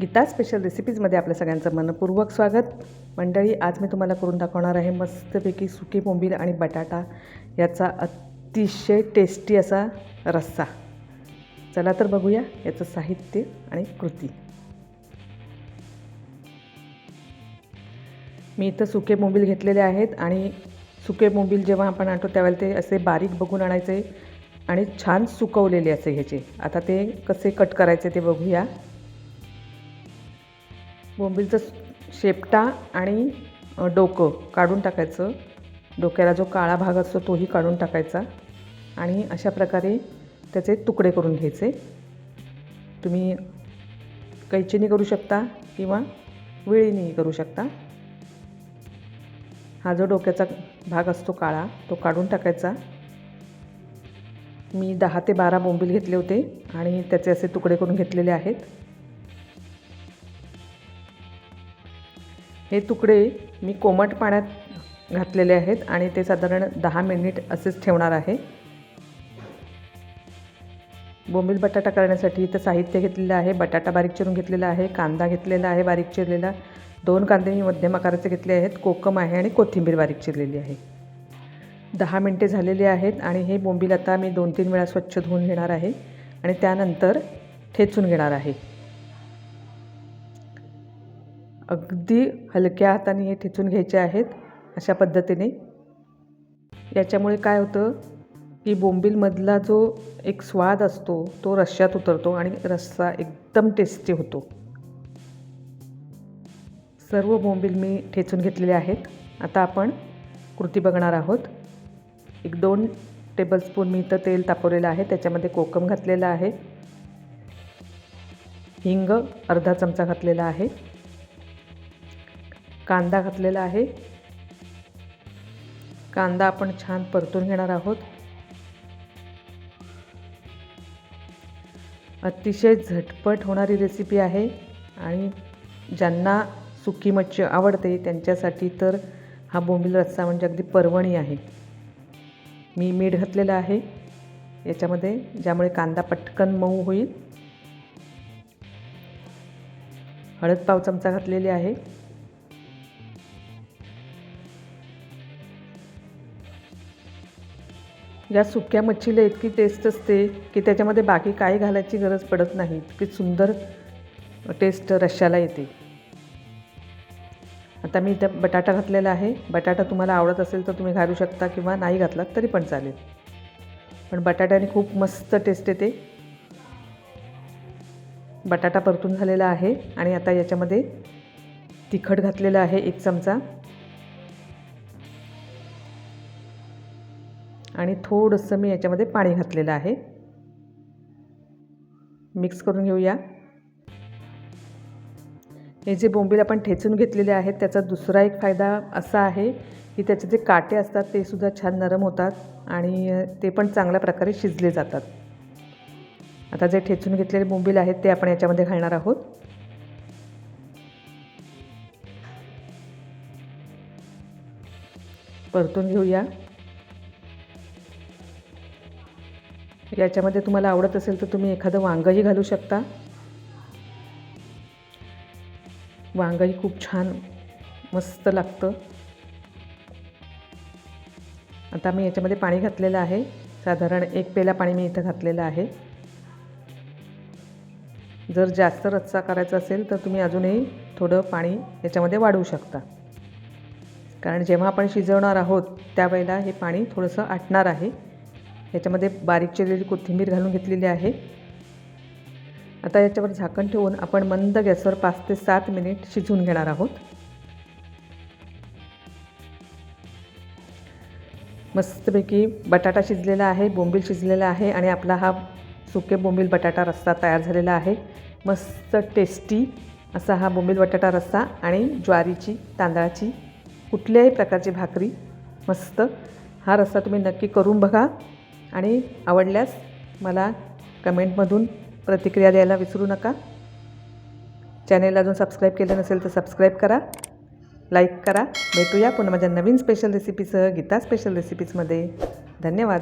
Gita special रेसिपीजमध्ये आपल्या सगळ्यांचं मनपूर्वक स्वागत. मंडळी आज मी तुम्हाला करून दाखवणार आहे मस्तपैकी सुकी बोंबील आणि बटाटा. याचा अतिशय टेस्टी असा रस्सा. चला तर बघूया याचं साहित्य आणि कृती. मी इथं सुके मोबिल घेतलेले आहेत आणि सुके मोबिल जेव्हा आपण आणतो त्यावेळेला ते असे बारीक बघून आणायचे आणि छान सुकवलेले असे ह्याचे आता ते कसे कट करायचे ते बघूया. बोंबीलचं शेपटा आणि डोकं काढून टाकायचं. डोक्याला जो काळा भाग असतो तोही काढून टाकायचा आणि अशा प्रकारे त्याचे तुकडे करून घ्यायचे. तुम्ही कैचीने करू शकता किंवा वेळीनेही करू शकता. हा जो डोक्याचा भाग असतो काळा तो काढून टाकायचा. मी दहा ते बारा बोंबील घेतले होते आणि त्याचे असे तुकडे करून घेतलेले आहेत. हे तुकडे मी कोमट पाण्यात घातलेले आहेत आणि ते साधारण दहा मिनिट असेच ठेवणार आहे. बोंबील बटाटा करण्यासाठी इथं साहित्य घेतलेलं आहे बटाटा बारीक चिरून घेतलेला आहे कांदा घेतलेला आहे बारीक चिरलेला. दोन कांदे मी मध्यम आकाराचे घेतले आहेत कोकम आहे आणि कोथिंबीर बारीक चिरलेली आहे. दहा मिनटे झालेली आहेत आणि हे बोंबील आता मी दोन तीन वेळा स्वच्छ धुवून घेणार आहे आणि त्यानंतर ठेचून घेणार आहे. अगदी हलक्या हाताने हे ठेचून घ्यायचे आहेत अशा पद्धतीने. याच्यामुळे काय होतं की बोंबीलमधला जो एक स्वाद असतो तो रश्श्यात उतरतो आणि रस्सा एकदम टेस्टी होतो. सर्व बोंबील मी ठेचून घेतलेले आहेत. आता आपण कृती बघणार आहोत. एक दोन टेबलस्पून मी इथं तेल तापवलेलं आहे त्याच्यामध्ये कोकम घातलेलं आहे. हिंग अर्धा चमचा घातलेला आहे. कांदा घातलेला आहे. कांदा आपण छान परतून घेणार आहोत. अतिशय झटपट होणारी रेसिपी आहे आणि ज्यांना सुकी मच्छी आवडते त्यांच्यासाठी तर हा बोंबील रस्सा म्हणजे अगदी पर्वणी आहे. मी मीठ घातलेलं आहे. याच्यामध्ये ज्यामुळे कांदा पटकन मऊ होईल. हळद पाव चमचा घातलेली आहे. या सुक्या मच्छीला इतकी टेस्ट असते की त्याच्यामध्ये बाकी काही घालायची गरज पडत नाही. इतकी सुंदर टेस्ट रश्श्याला येते. आता मी इथं बटाटा घातलेला आहे. बटाटा तुम्हाला आवडत असेल तर तुम्ही घालू शकता किंवा नाही घातलात तरी पण चालेल. पण बटाट्याने खूप मस्त टेस्ट येते. बटाटा परतून झालेला आहे आणि आता याच्यामध्ये तिखट घातलेलं आहे एक चमचा. आणि थोडंसं मी याच्यामध्ये पाणी घातलेलं आहे. मिक्स करून घेऊया. हे जे बोंबील आपण ठेचून घेतलेले आहेत त्याचा दुसरा एक फायदा असा आहे की त्याचे जे काटे असतात ते सुद्धा छान नरम होतात आणि ते पण चांगल्या प्रकारे शिजले जातात. आता जे ठेचून घेतलेले बोंबील आहेत ते आपण याच्यामध्ये घालणार आहोत. परतून घेऊया. याच्यामध्ये तुम्हाला आवडत असेल तर तुम्ही एखादं वांगंही घालू शकता. वांगंही खूप छान मस्त लागतं. आता मी याच्यामध्ये पाणी घातलेलं आहे. साधारण एक पेला पाणी मी इथं घातलेलं आहे. जर जास्त रस्सा करायचा असेल तर तुम्ही अजूनही थोडं पाणी याच्यामध्ये वाढवू शकता. कारण जेव्हा आपण शिजवणार आहोत त्यावेळेला हे पाणी थोडंसं आटणार आहे. याच्यामध्ये बारीक चिरलेली कोथिंबीर घालून घेतलेली आहे. आता याच्यावर झाकण ठेवून आपण मंद गॅसवर पाच ते सात मिनिट शिजवून घेणार आहोत. मस्तपैकी बटाटा शिजलेला आहे बोंबील शिजलेला आहे आणि आपला हा सुके बोंबील बटाटा रस्सा तयार झालेला आहे. मस्त टेस्टी असा हा बोंबील बटाटा रस्सा आणि ज्वारीची तांदळाची कुठल्याही प्रकारची भाकरी मस्त. हा रस्सा तुम्ही नक्की करून बघा. आणि आवडल्यास मला कमेंटमधून प्रतिक्रिया द्यायला विसरू नका. चॅनेल अजून सबस्क्राईब केलं नसेल तर सबस्क्राईब करा लाईक करा. भेटूया पुन्हा माझ्या नवीन स्पेशल रेसिपीसह गीता स्पेशल रेसिपीजमध्ये धन्यवाद.